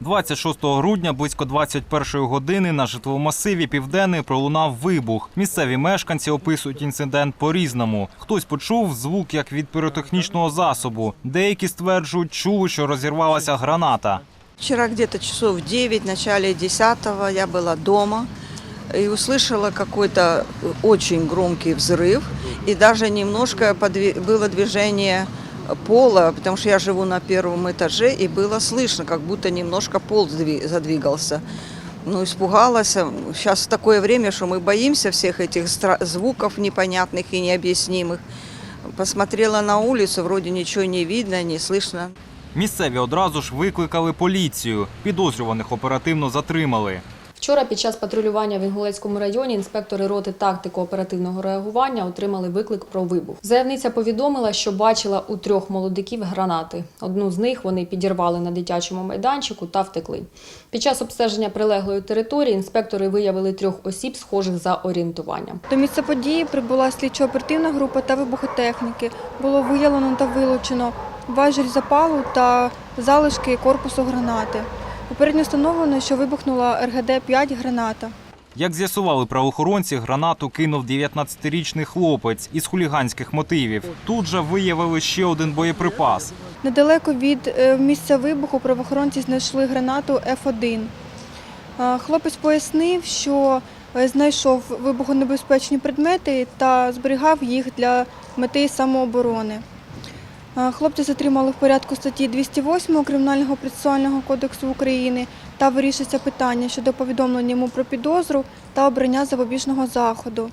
26 грудня близько 21 години на житломасиві Південний пролунав вибух. Місцеві мешканці описують інцидент по-різному. Хтось почув звук як від піротехнічного засобу. Деякі стверджують, чули, що розірвалася граната. Вчера где-то часов 9, в начале 10 я была дома и услышала какой-то э, очень громкий взрыв. И даже немножко подви- было движение пола, потому что я живу на первом этаже, и было слышно, как будто немножко пол сдви- задвигался. Ну, испугалась. Сейчас такое время, что мы боимся всех этих стра- звуков непонятных и необъяснимых. Посмотрела на улицу, вроде ничего не видно, не слышно. Місцеві одразу ж викликали поліцію. Підозрюваних оперативно затримали. Вчора під час патрулювання в Інгулецькому районі інспектори роти тактико-оперативного реагування отримали виклик про вибух. Заявниця повідомила, що бачила у трьох молодиків гранати. Одну з них вони підірвали на дитячому майданчику та втекли. Під час обстеження прилеглої території інспектори виявили трьох осіб, схожих за орієнтуванням. До місця події прибула слідчо-оперативна група та вибухотехніки. Було виявлено та вилучено важіль запалу та залишки корпусу гранати. Попередньо встановлено, що вибухнула РГД-5 граната. Як з'ясували правоохоронці, гранату кинув 19-річний хлопець із хуліганських мотивів. Тут же виявили ще один боєприпас. Недалеко від е, місця вибуху правоохоронці знайшли гранату Ф1. Е, Хлопець пояснив, що е, знайшов вибухонебезпечні предмети та зберігав їх для мети самооборони. Е, Хлопця затримали в порядку статті 208 Кримінального процесуального кодексу України та вирішується питання щодо повідомлення йому про підозру та обрання запобіжного заходу.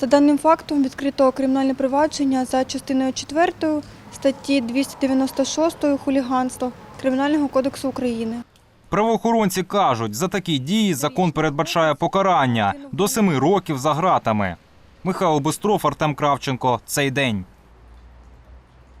За даним фактом відкрито кримінальне провадження за частиною 4 статті 296 хуліганство Кримінального кодексу України. Правоохоронці кажуть, за такі дії закон передбачає покарання до семи років за ґратами. Михайло Бистров, Артем Кравченко. Цей день.